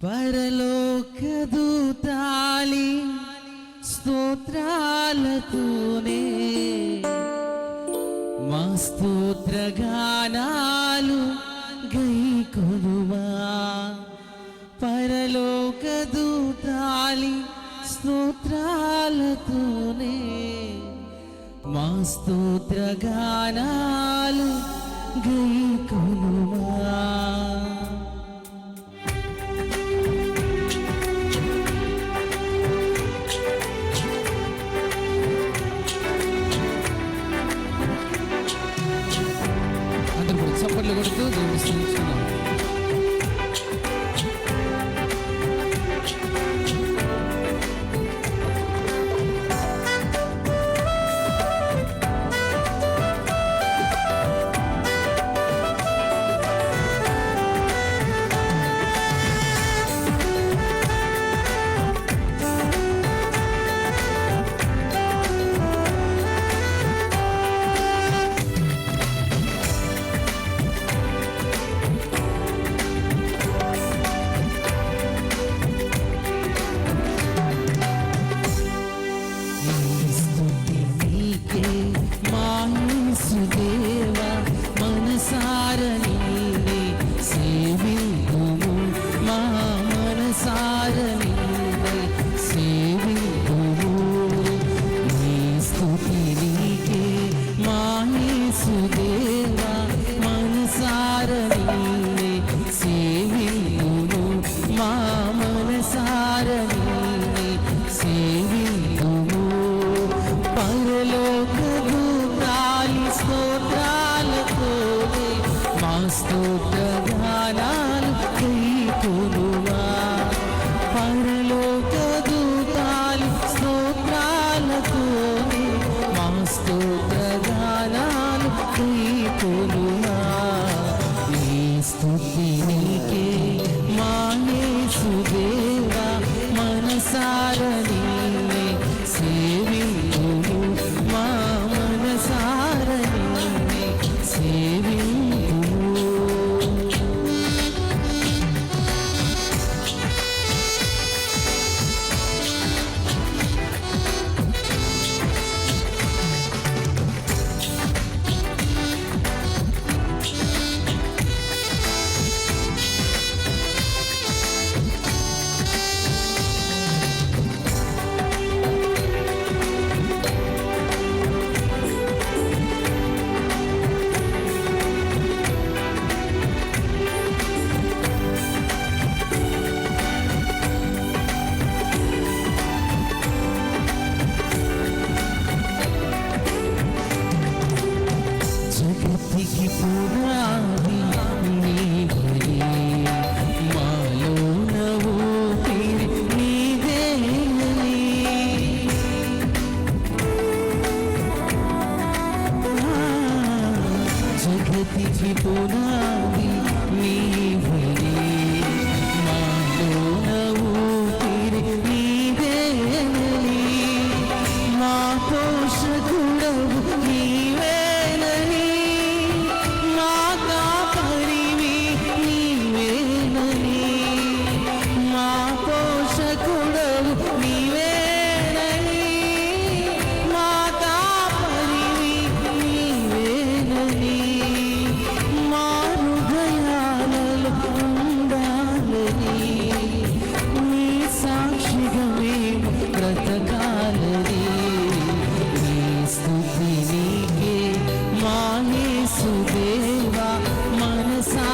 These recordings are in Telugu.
పరలోకదూతాలి స్తోత్రాలతోనే మా స్తోత్రగానాలు గైకొనుమా. పరలోకదూతాలి స్తోత్రాలతోనే మా స్తోత్రగానాలు గైకొనుమా. കൊടുത്ത് ദൈവം ശ്രമിക്കുന്നു యేసుదేవా మనసారని keep moving on. വാസുദേവ മനസാ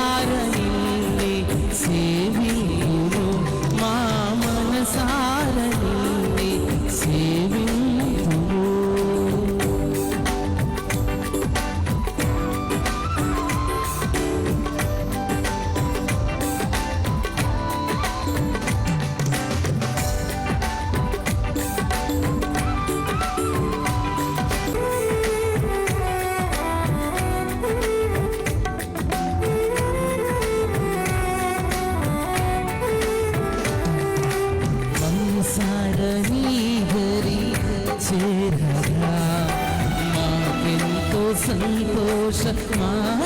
സന്തോഷമാ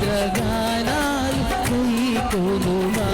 స్తోత్రాలతోనే మా స్తోత్రగానాలు కైకొనుమా